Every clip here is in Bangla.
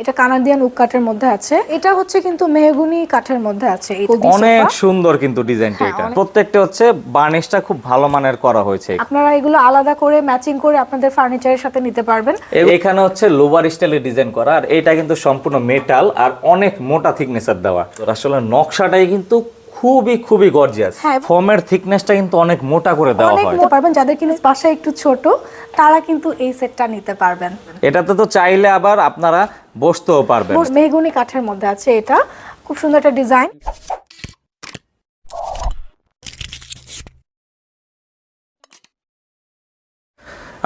এটা কানাডিয়ান উক কাঠের মধ্যে আছে। এটা হচ্ছে কিন্তু মেহগুনি কাঠের মধ্যে আছে। অনেক সুন্দর কিন্তু ডিজাইনটা হ্যাঁ, এটা। প্রত্যেকটা হচ্ছে বার্নিশটা খুব ভালো মানের করা হয়েছে। আপনারা এগুলো আলাদা করে ম্যাচিং করে আপনাদের ফার্নিচারের সাথে নিতে পারবেন। এখানে হচ্ছে লোবার স্টাইলে ডিজাইন করা আর এটা কিন্তু সম্পূর্ণ মেটাল আর অনেক মোটা থিকনেসের দেওয়া। আসলে নকশাটাই কিন্তু খুবই খুবই গর্জিয়াস হ্যাঁ। ফোমের থিকনেসটা কিন্তু অনেক মোটা করে দেওয়া হয়। নিতে পারবেন যাদের কিন্তু বাসা একটু ছোট তারা কিন্তু এই সেটটা নিতে পারবেন। এটাতে তো চাইলে আবার আপনারা বসতেও পারবেন। মেহগুনি কাঠের মধ্যে আছে এটা। খুব সুন্দর একটা ডিজাইন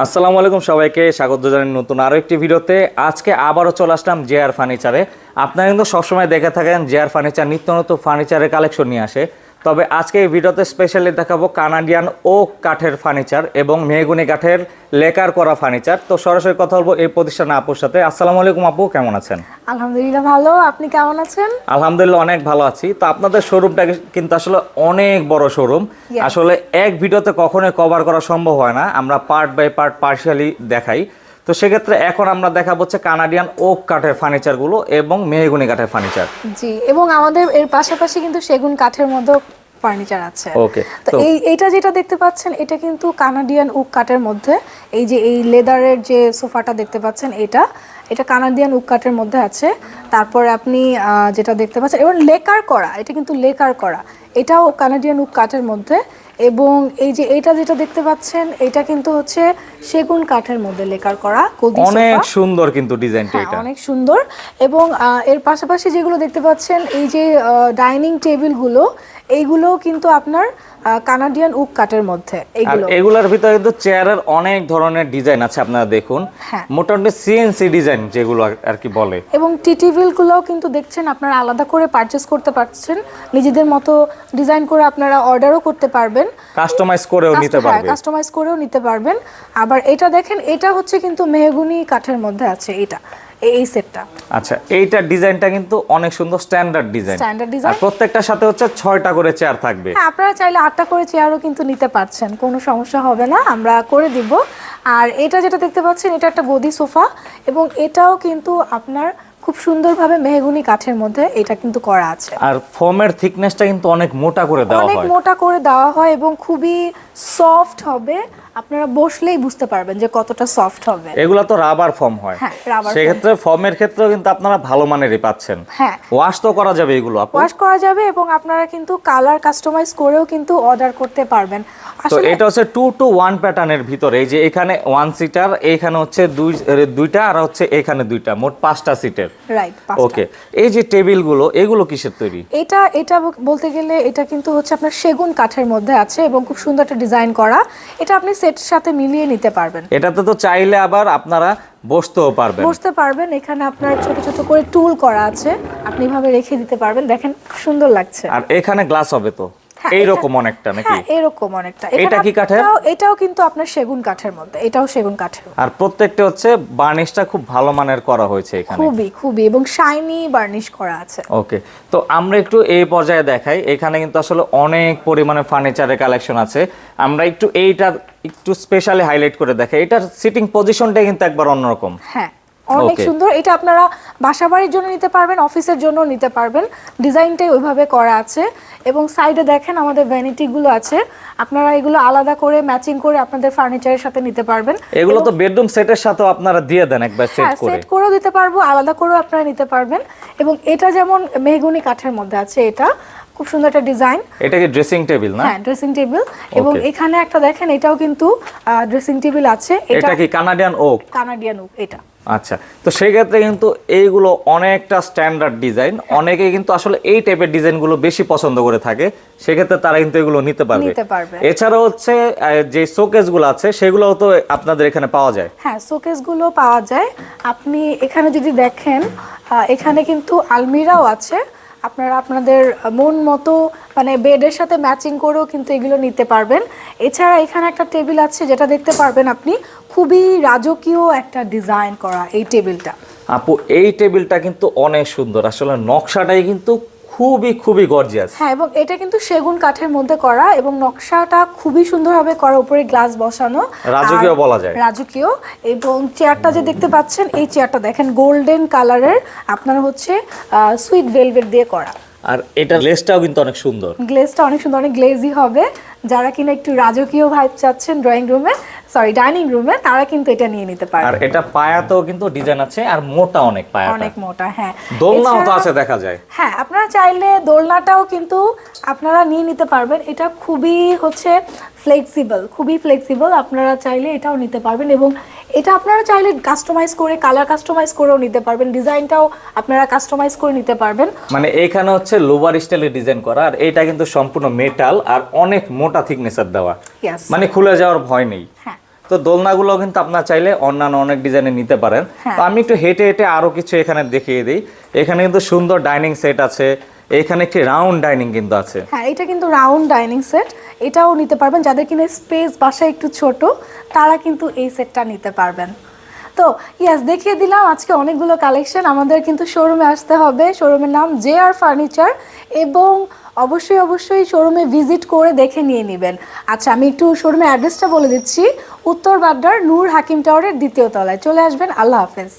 আসসালামু আলাইকুম সবাইকে, স্বাগত জানাই নতুন আরও একটি ভিডিওতে। আজকে আবারও চলে আসলাম জেআর ফার্নিচারে আপনারা কিন্তু সবসময় দেখে থাকেন জেআর ফার্নিচার নিত্য নতুন ফার্নিচারের কালেকশন নিয়ে আসে। তবে আজকে এই ভিডিওতে স্পেশালি দেখাবো কানাডিয়ান ও কাঠের ফার্নিচার এবং মেহগুনি কাঠের লেকার করা ফার্নিচার তো সরাসরি কথা বলব এই প্রতিষ্ঠান আপুর সাথে। আসসালামু আলাইকুম আপু কেমন আছেন? আলহামদুলিল্লাহ ভালো আপনি কেমন আছেন? আলহামদুলিল্লাহ অনেক ভালো আছি। তো আপনাদের শোরুমটা কিন্তু আসলে অনেক বড় শোরুম. আসলে এক ভিডিওতে কখনোই কভার করা সম্ভব হয় না। আমরা পার্ট বাই পার্ট পার্শিয়ালি দেখাই। তো সেক্ষেত্রে এখন আমরা দেখাবো হচ্ছে কানাডিয়ান ওক কাঠের ফার্নিচারগুলো এবং মেহগুনি কাঠের ফার্নিচার জি এবং আমাদের এর পাশাপাশি কিন্তু সেগুন কাঠের মধ্যে ফার্নিচার আছে। ওকে তো এই এইটা যেটা দেখতে পাচ্ছেন এটা কিন্তু কানাডিয়ান উক কাঠের মধ্যে। এই যে এই লেদারের যে সোফাটা দেখতে পাচ্ছেন এটা এটা কানাডিয়ান উক কাঠের মধ্যে আছে। তারপরে আপনি আহ, যেটা দেখতে পাচ্ছেন এবং লেকার করা এটা কিন্তু লেকার করা। এটাও কানাডিয়ান উক কাঠের মধ্যে। এবং এই যে এটা যেটা দেখতে পাচ্ছেন এটা কিন্তু হচ্ছে সেগুন কাঠের মধ্যে লেকার করা অনেক সুন্দর কিন্তু ডিজাইনটা হ্যাঁ এটা। অনেক সুন্দর। এবং এর পাশাপাশি যেগুলো দেখতে পাচ্ছেন এই যে ডাইনিং টেবিলগুলো এইগুলো কিন্তু আপনার কানাডিয়ান উক কাঠের মধ্যে আর এইগুলো। এগুলোর ভিতরে কিন্তু চেয়ারের অনেক ধরনের ডিজাইন আছে আপনারা দেখুন। হ্যাঁ। মোটামুটি সিএনসি ডিজাইন যেগুলো আর- কি বলে। এবং টি টেবিলগুলোও কিন্তু দেখছেন আপনারা আলাদা করে পারচেস করতে পারছেন। নিজেদের মতো ডিজাইন করে আপনারা অর্ডারও করতে পারবেন। কাস্টমাইজ করেও নিতে পারবে। কাস্টমাইজ করেও নিতে পারবেন। আবার এটা দেখেন এটা হচ্ছে কিন্তু মেহগুনি কাঠের মধ্যে আছে এটা এই- সেটটা আচ্ছা এইটা ডিজাইনটা কিন্তু অনেক সুন্দর স্ট্যান্ডার্ড ডিজাইন Standard design। আর প্রত্যেকটার সাথে হচ্ছে ছয়টা করে চেয়ার থাকবে। হ্যাঁ আপনারা চাইলে আটটা করে চেয়ারও কিন্তু নিতে পারছেন কোনো সমস্যা হবে না আমরা করে দিব। আর এটা যেটা দেখতে পাচ্ছেন এটা একটা গদি সোফা এবং এটাও কিন্তু আপনার খুব সুন্দরভাবে মেহগুনি কাঠের মধ্যে এটা কিন্তু করা আছে। আর ফোমের থিকনেসটা কিন্তু অনেক মোটা করে দেওয়া হয়। অনেক মোটা করে দেওয়া হয় এবং খুবই সফট হবে আপনারা বসলেই বুঝতে পারবেন যে কতটা সফট হবে। এগুলা তো রাবার ফর্ম হয়। হ্যাঁ, সেক্ষেত্রে ফর্মের ক্ষেত্রেও কিন্তু আপনারা ভালো মানেরই পাচ্ছেন। হ্যাঁ। ওয়াশ তো করা যাবে এগুলো ওয়াশ করা যাবে এবং আপনারা কিন্তু কালার কাস্টমাইজ করেও কিন্তু অর্ডার করতে পারবেন। তো এটা হচ্ছে টু টু ওয়ান প্যাটার্নের ভিতরে এই যে এখানে ওয়ান সিটার এইখানে হচ্ছে দুই দুইটা আর হচ্ছে এখানে দুইটা মোট পাঁচটা সিটের রাইট ওকে এই যে টেবিলগুলো এগুলো কিসের তৈরি? এটা এটা বলতে গেলে এটা কিন্তু হচ্ছে আপনার সেগুন কাঠের মধ্যে আছে এবং খুব সুন্দর একটা ডিজাইন করা এটা আপনি সেটের সাথে মিলিয়ে নিতে পারবেন। এটাতে তো চাইলে আবার আপনারা বসতেও পারবেন। বসতে পারবেন এখানে আপনার ছোট ছোট করে টুল করা আছে আপনি এভাবে রেখে দিতে পারবেন দেখেন সুন্দর লাগছে। আর এখানে গ্লাস হবে তো। এইরকম অনেকটা নাকি? হ্যাঁ এরকম অনেকটা। এটা কি কাঠের? এটাও- এটাও কিন্তু আপনার সেগুন কাঠের মধ্যে এটাও সেগুন কাঠের আর প্রত্যেকটা হচ্ছে বার্নিশটা খুব ভালো মানের করা হয়েছে এখানে। খুবই খুবই এবং শাইনি বার্নিশ করা আছে। ওকে তো আমরা একটু এই পর্যায়ে দেখাই। এখানে কিন্তু আসলে অনেক পরিমাণে ফার্নিচারের কালেকশন আছে। আমরা একটু এইটা একটু স্পেশালি হাইলাইট করে দেখাই। এটার সিটিং পজিশনটা কিন্তু একবার অন্যরকম। হ্যাঁ অনেক সুন্দর। এটা আপনারা বাসা বাড়ির জন্য নিতে পারবেন অফিসের জন্য নিতে পারবেন। ডিজাইনটাই ওইভাবে করা আছে। এবং সাইডে দেখেন আমাদের ভ্যানিটি গুলো আছে। আপনারা এগুলো আলাদা করে ম্যাচিং করে আপনাদের ফার্নিচারের সাথে নিতে পারবেন। এগুলো তো বেডরুম সেটের সাথেও আপনারা দিয়ে দেন একবার সেট হ্যাঁ করে। সেট করেও দিতে পারব আলাদা করেও আপনারা নিতে পারবেন। এবং এটা যেমন মেহগুনি কাঠের মধ্যে আছে এটা খুব সুন্দর একটা ডিজাইন। এটা কি ড্রেসিং টেবিল না? হ্যাঁ ড্রেসিং টেবিল এবং এখানে একটা দেখেন এটাও কিন্তু ড্রেসিং টেবিল আছে। এটা কি কানাডিয়ান ওক কানাডিয়ান ওক এটা। আচ্ছা তো সেক্ষেত্রে কিন্তু এইগুলো অনেকটা স্ট্যান্ডার্ড ডিজাইন অনেকে কিন্তু আসলে এই টাইপের ডিজাইনগুলো বেশি পছন্দ করে থাকে। সেক্ষেত্রে তারা কিন্তু এগুলো নিতে পারবে। এছাড়া এছাড়াও হচ্ছে যে শোকেসগুলো আছে সেগুলোও তো আপনাদের এখানে পাওয়া যায়। হ্যাঁ শোকেসগুলো পাওয়া যায়। আপনি এখানে যদি দেখেন এখানে কিন্তু আলমিরাও আছে। আপনারা আপনাদের মন মতো মানে বেডের সাথে ম্যাচিং করেও কিন্তু এগুলো নিতে পারবেন। এছাড়া এখানে একটা টেবিল আছে, যেটা দেখতে পারবেন আপনি, খুবই রাজকীয় একটা ডিজাইন করা এই টেবিলটা আপু, এই টেবিলটা কিন্তু অনেক সুন্দর। আসলে নকশাটাই কিন্তু খুবই খুবই গর্জিয়াস হ্যাঁ এবং এটা কিন্তু সেগুন কাঠের মধ্যে করা এবং নকশাটা খুবই সুন্দরভাবে করা উপরে গ্লাস বসানো। রাজকীয় বলা যায়। রাজকীয়। এবং চেয়ারটা যে দেখতে পাচ্ছেন এই চেয়ারটা দেখেন গোল্ডেন কালারের আপনার হচ্ছে সুইট ভেলভেট দিয়ে করা। আর এটা লেসটাও কিন্তু অনেক সুন্দর। গ্লেজটা অনেক সুন্দর অনেক গ্লেজি হবে। যারা কিনা একটু রাজকীয় ভাইব চাচ্ছেন ড্রয়িং রুমে সরি ডাইনিং রুমে তারা কিন্তু এটা নিয়ে নিতে পারে। আর এটা পায়াতেও কিন্তু ডিজাইন আছে আর মোটা অনেক পায়া অনেক মোটা হ্যাঁ। দোলনাও তো আছে দেখা যায়। হ্যাঁ আপনারা চাইলে দোলনাটাও কিন্তু আপনারা নিয়ে নিতে পারবেন। এটা খুবই হচ্ছে ফ্লেক্সিবল খুবই ফ্লেক্সিবল আপনারা চাইলে এটাও নিতে পারবেন এবং এটা আপনারা চাইলে কাস্টমাইজ করে কালার কাস্টমাইজ করেও নিতে পারবেন ডিজাইনটাও আপনারা কাস্টমাইজ করে নিতে পারবেন। মানে এইখানে হচ্ছে লোভার স্টাইলে ডিজাইন করা আর এটা কিন্তু সম্পূর্ণ মেটাল আর অনেক মোটা থিকনেসের দেওয়া। মানে খুলে যাওয়ার ভয় নেই। হ্যাঁ। তো দোলনাগুলো কিন্তু আপনার চাইলে অন্যান্য অনেক ডিজাইনে নিতে পারেন। হ্যাঁ। তো আমি একটু হেঁটে হেঁটে আরও কিছু এখানে দেখিয়ে দিই। এখানে কিন্তু সুন্দর ডাইনিং সেট আছে এখানে একটি রাউন্ড ডাইনিং কিন্তু আছে। হ্যাঁ এটা কিন্তু রাউন্ড ডাইনিং সেট এটাও নিতে পারবেন। যাদের কিনা স্পেস বাসা একটু ছোট, তারা কিন্তু এই সেটটা নিতে পারবেন। তো ইয়াস দেখিয়ে দিলাম আজকে অনেকগুলো কালেকশন আমাদের কিন্তু শোরুমে আসতে হবে। শোরুমের নাম জে আর ফার্নিচার এবং অবশ্যই অবশ্যই শোরুমে ভিজিট করে দেখে নিয়ে নেবেন। আচ্ছা আমি একটু শোরুমের অ্যাড্রেসটা বলে দিচ্ছি। উত্তর বাড্ডার নূর হাকিম টাওয়ারের দ্বিতীয় তলায়। চলে আসবেন। আল্লাহ হাফেজ।